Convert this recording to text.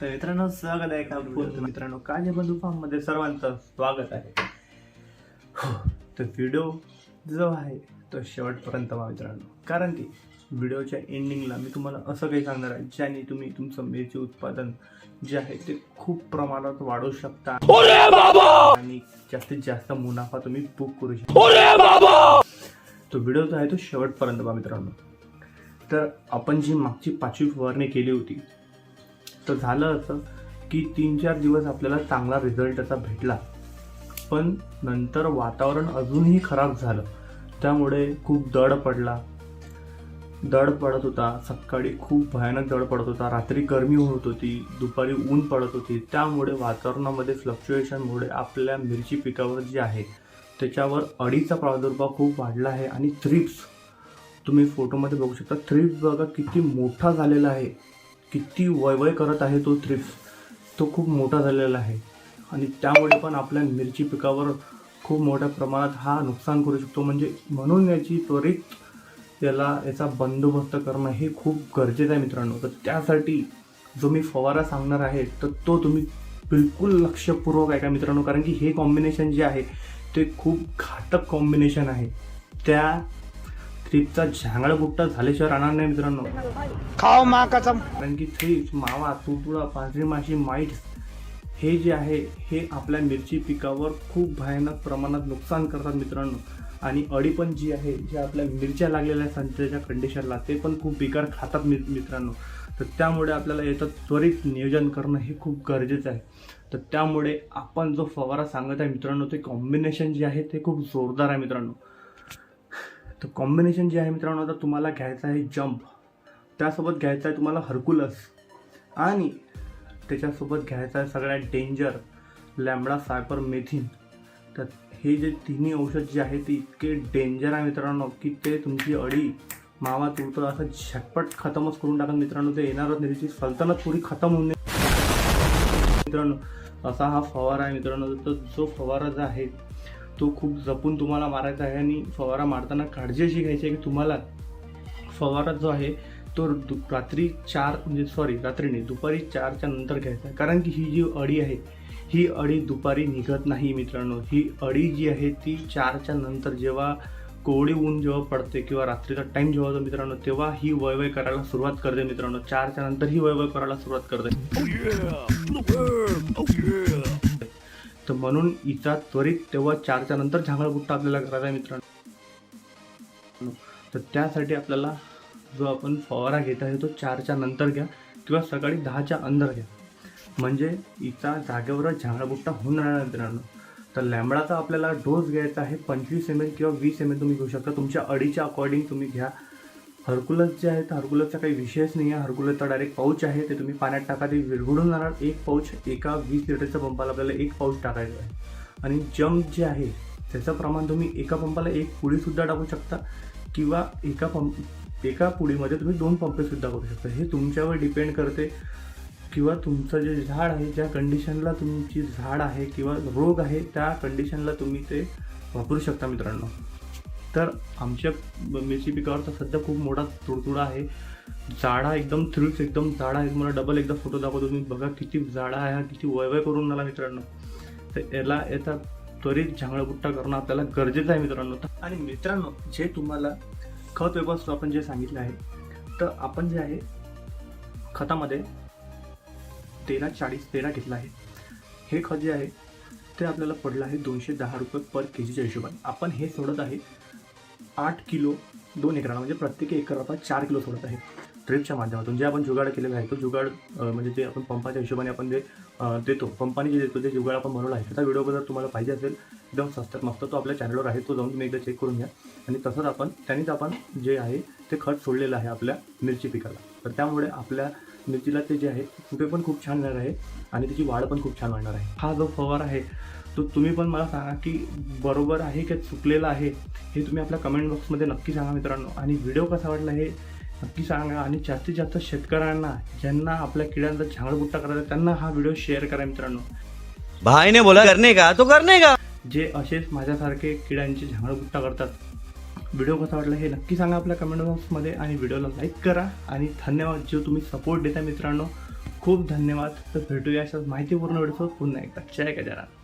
तर मित्रांनो स्वागत आहे का मित्रांनो काजे बंधू फार्ममध्ये सर्वांचं स्वागत आहे. हो, तर व्हिडिओ जो आहे तो शेवटपर्यंत पहा मित्रांनो. कारण की व्हिडिओच्या एंडिंगला मी तुम्हाला असं काही सांगणार आहे ज्याने तुम्ही तुमचं मिरची उत्पादन जे आहे ते खूप प्रमाणात वाढवू शकता. आणि जास्तीत जास्त मुनाफा तुम्ही बुक करू शकता. तो व्हिडिओ जो आहे तो शेवटपर्यंत पहा मित्रांनो. तर आपण जी मागची पाचवी फवारणी केली होती तर झालं असं की तीन चार दिवस आपल्याला चांगला रिझल्ट त्याचा भेटला. पण नंतर वातावरण अजूनही खराब झालं. त्यामुळे खूप दड पडला. दड पडत होता. सकाळी खूप भयानक दड पडत होता. रात्री गरमी होत होती. दुपारी ऊन पडत होती. त्यामुळे वातावरणामध्ये फ्लक्च्युएशनमुळे आपल्या मिरची पिकावर जी आहे त्याच्यावर अडीचा प्रादुर्भाव खूप वाढला आहे. आणि थ्रिप्स तुम्ही फोटोमध्ये बघू शकता. थ्रिप्स बघा किती मोठा झालेला आहे. किती वयवय करत आहे तो थ्रिप्स तो खूप मोठा झालेला आहे. आणि त्यामुळे पण आपल्या मिरची पिकावर खूप मोठ्या प्रमाणात हा नुकसान करू शकतो. म्हणजे म्हणून याची त्वरित याला याचा बंदोबस्त करणं हे खूप गरजेचं आहे मित्रांनो. तर त्यासाठी जो मी फवारा सांगणार आहे तर तो तुम्ही बिलकुल लक्षपूर्वक ऐका मित्रांनो. कारण की हे कॉम्बिनेशन जे आहे ते खूप घातक कॉम्बिनेशन आहे. त्या थ्रीपचा झांगड बुट्टा झाल्याशिवाय राहणार नाही मित्रांनो. खाओ माँ कसम. कारण की थ्रीप्स मावा तुडतुडा पांढरी माशी माईट्स हे जे आहे हे आपल्या मिरची पिकावर खूप भयानक प्रमाणात नुकसान करतात मित्रांनो. आणि अडी पण जी आहे जे आपल्या मिरच्या लागलेल्या संत्र्याच्या कंडिशनला ते पण खूप बेकार खातात मिर मित्रांनो. तर त्यामुळे आपल्याला याचं त्वरित नियोजन करणं हे खूप गरजेचं आहे. तर त्यामुळे आपण जो फवारा सांगत आहे मित्रांनो ते कॉम्बिनेशन जे आहे ते खूप जोरदार आहे मित्रांनो. तर कॉम्बिनेशन जे आहे मित्रांनो आता तुम्हाला घ्यायचं आहे जम्प त्यासोबत घ्यायचं आहे तुम्हाला हरकुलस आणि त्याच्यासोबत घ्यायचं आहे सगळ्यात डेंजर लॅमडा सायपर मेथिन तर हे जे तिन्ही औषध जे आहे ते इतके डेंजर आहे मित्रांनो की ते तुमची अडी मावा तुरतं असं झटपट खतमच करून टाकत मित्रांनो. ते येणारच नाही त्याची सल्तनत पुरी खतम होऊन मित्रांनो असा हा फवारा आहे मित्रांनो. तर जो फवारा जो आहे तो खूप जपून तुम्हाला मारायचा आहे आणि फवारा मारताना काळजी अशी घ्यायची आहे की तुम्हाला फवारा जो आहे तो दु रात्री चार म्हणजे सॉरी रात्री नाही दुपारी चारच्या नंतर घ्यायचा आहे. कारण की ही जी अडी आहे ही अडी दुपारी निघत नाही मित्रांनो. ही अडी जी आहे ती चारच्या नंतर जेव्हा कोवळी ऊन जेव्हा पडते किंवा रात्रीचा टाईम जेव्हा होतो मित्रांनो तेव्हा ही वयवय करायला सुरुवात करते मित्रांनो. चारच्या नंतर ही वयवय करायला सुरुवात करते. Oh oh oh तर म्हणून हिचा त्वरित तेव्हा चारच्या नंतर झांगळबुट्टा आपल्याला करायचा आहे मित्रांनो. तर त्यासाठी आपल्याला जो आपण फवारा घेत आहे तो चारच्या नंतर घ्या किंवा सकाळी दहाच्या अंदर घ्या. म्हणजे हिचा जागेवरच झांगळबुट्टा होऊन राहणार मित्रांनो. तर लॅमडाचा आपल्याला डोस घ्यायचा आहे पंचवीस एम एल किंवा वीस एम एल तुम्ही घेऊ शकता. तुमच्या अडीच्या अकॉर्डिंग तुम्ही घ्या. हरकुलस जे आहे तर हरकुलसचा काही विषयच नाही आहे. हरकुलसचा डायरेक्ट पाऊच आहे ते तुम्ही पाण्यात टाका ते विरघळून जाणार एक पाऊच एका वीस लिटरच्या पंपाला आपल्याला एक पाऊच टाकायचं आहे. आणि जंप जे आहे त्याचं प्रमाण तुम्ही एका पंपाला एक पुडीसुद्धा टाकू शकता किंवा एका पंप एका पुडीमध्ये तुम्ही दोन पंपेसुद्धा करू शकता. हे तुमच्यावर डिपेंड करते किंवा तुमचं जे झाड आहे ज्या कंडिशनला तुमची झाड आहे किंवा रोग आहे त्या कंडिशनला तुम्ही ते वापरू शकता मित्रांनो. तर आमच्या मिरची पिकावरचा सध्या खूप मोठा तुडतुडा आहे. जाडा एकदम थ्रिल्स एकदम जाडा आहे तुम्हाला डबल एकदा फोटो दाखवतो तुम्ही बघा किती जाडा आहे हा किती वयवय करून मला मित्रांनो. तर याला याचा त्वरित झांगळपुट्टा करणं आपल्याला गरजेचं आहे मित्रांनो. आणि मित्रांनो जे तुम्हाला खत व्यवस्था आपण जे सांगितलं आहे तर आपण जे आहे खतामध्ये तेरा चाळीस तेरा घेतला आहे. हे खत जे आहे ते आपल्याला पडलं आहे दोनशे दहा रुपये पर के जीच्या हिशोबाने. आपण हे सोडत आहे आठ किलो दोन एकराला म्हणजे प्रत्येक एकराला चार किलो सोडत आहे. ड्रिपच्या माध्यमातून जे आपण जुगाड केलेलं आहे तो जुगाड म्हणजे जे आपण पंपाच्या हिशोबाने आपण जे देतो पंपाने जे देतो ते जुगाड आपण बनवला आहे त्याचा व्हिडिओ जर तुम्हाला पाहिजे असेल एकदम स्वस्तात मस्त तो आपल्या चॅनलवर आहे तो जाऊन तुम्ही एकदा चेक करून घ्या. आणि तसंच आपण त्यानेच आपण जे आहे ते खत सोडलेलं आहे आपल्या मिरची पिकाला. तर त्यामुळे आपल्या मिरचीला ते जे आहे ते पण खूप छान येणार आहे आणि त्याची वाढ पण खूप छान वाढणार आहे. हा जो फवार आहे तो तुम्ही पण मला सांगा की बरोबर आहे की चुकलेला आहे हे तुम्ही आपल्या कमेंट बॉक्समध्ये नक्की सांगा मित्रांनो. आणि व्हिडिओ कसा वाटला हे नक्की सांगा. आणि जास्तीत जास्त शेतकऱ्यांना ज्यांना आपल्या किड्यांचा झांगडबुट्टा करायचा त्यांना हा व्हिडिओ शेअर करा मित्रांनो. भाई ने बोला करने का? तो करने का? जे असेच माझ्यासारखे किड्यांची झांगडबुट्टा करतात. व्हिडिओ कसा वाटला हे नक्की सांगा आपल्या कमेंट बॉक्समध्ये आणि व्हिडिओला लाईक करा. आणि धन्यवाद जो तुम्ही सपोर्ट देता मित्रांनो. खूप धन्यवाद. तर भेटूया अशाच माहितीपूर्ण व्हिडिओ पुन्हा एकदा. जय गजानन.